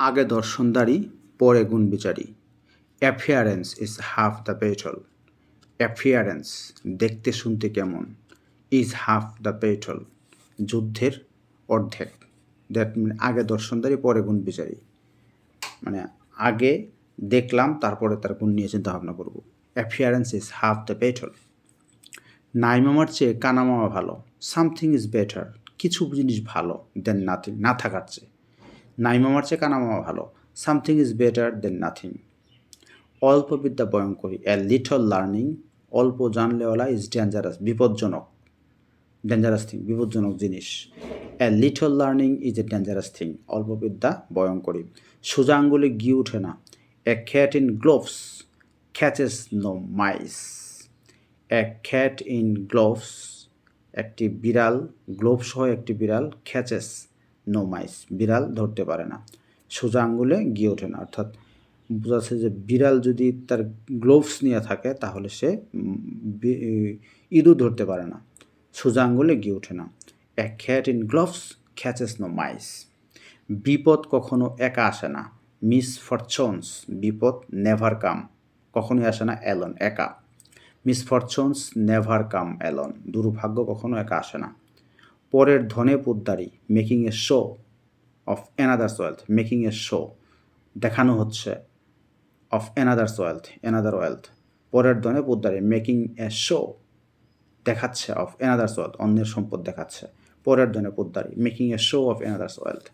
আগে দর্শনদারি পরে গুণবিচারী। Appearance is half the petrol appearance দেখতে শুনতে কেমন ইজ হাফ দ্য পেট্রোল যুদ্ধের অর্ধেক। দ্যাট মিন আগে দর্শনদারি পরে গুণবিচারী। মানে আগে দেখলাম, তারপরে তার গুণ নিয়ে চিন্তা ভাবনা করব। Appearance is half the petrol নাই মামার চেয়ে কানামামা ভালো। সামথিং ইজ বেটার কিছু জিনিস ভালো দেন নাথিং না থাকার চেয়ে। নাই মামার চেয়ে কানা মামা ভালো। Something is better than nothing অল্প বিদ্যা ভয়ঙ্করী এ লিটল লার্নিং অল্প জানলেওয়ালা ইজ ডেঞ্জারাস বিপজ্জনক। ডেঞ্জারাস থিং বিপজ্জনক জিনিস। A little learning is a dangerous thing অল্প বিদ্যা ভয়ঙ্করী। সোজা আঙ্গুলে গিয়ে ওঠে না। A cat in gloves catches no mice a cat in gloves একটি বিড়াল গ্লোভ সহ একটি বিড়াল খ্যাচেস নো মাইস বিড়াল ধরতে পারে না। সোজা আঙ্গুলে গিয়ে ওঠে না। অর্থাৎ বোঝা যাচ্ছে যে বিড়াল যদি তার গ্লোভস নিয়ে থাকে, তাহলে সে ইঁদুর ধরতে পারে না। সোজা আঙ্গুলে গিয়ে ওঠে না। A cat in gloves catches no mice বিপদ কখনো একা আসে না। মিস ফরচুনস বিপদ নেভার কাম কখনোই আসে না অ্যালন একা। মিসফরচুনস নেভার কাম অ্যালন দুর্ভাগ্য কখনো একা আসে না। পরের ধনে পোদ্দারি making a show of another's wealth making a show দেখানো হচ্ছে of another's wealth another wealth পরের ধনে পোদ্দারি মেকিং এ শো দেখাচ্ছে অফ অ্যানাদার্স ওয়েলথ অন্যের সম্পদ দেখাচ্ছে, পরের ধনে পোদ্দারি making a show of another's wealth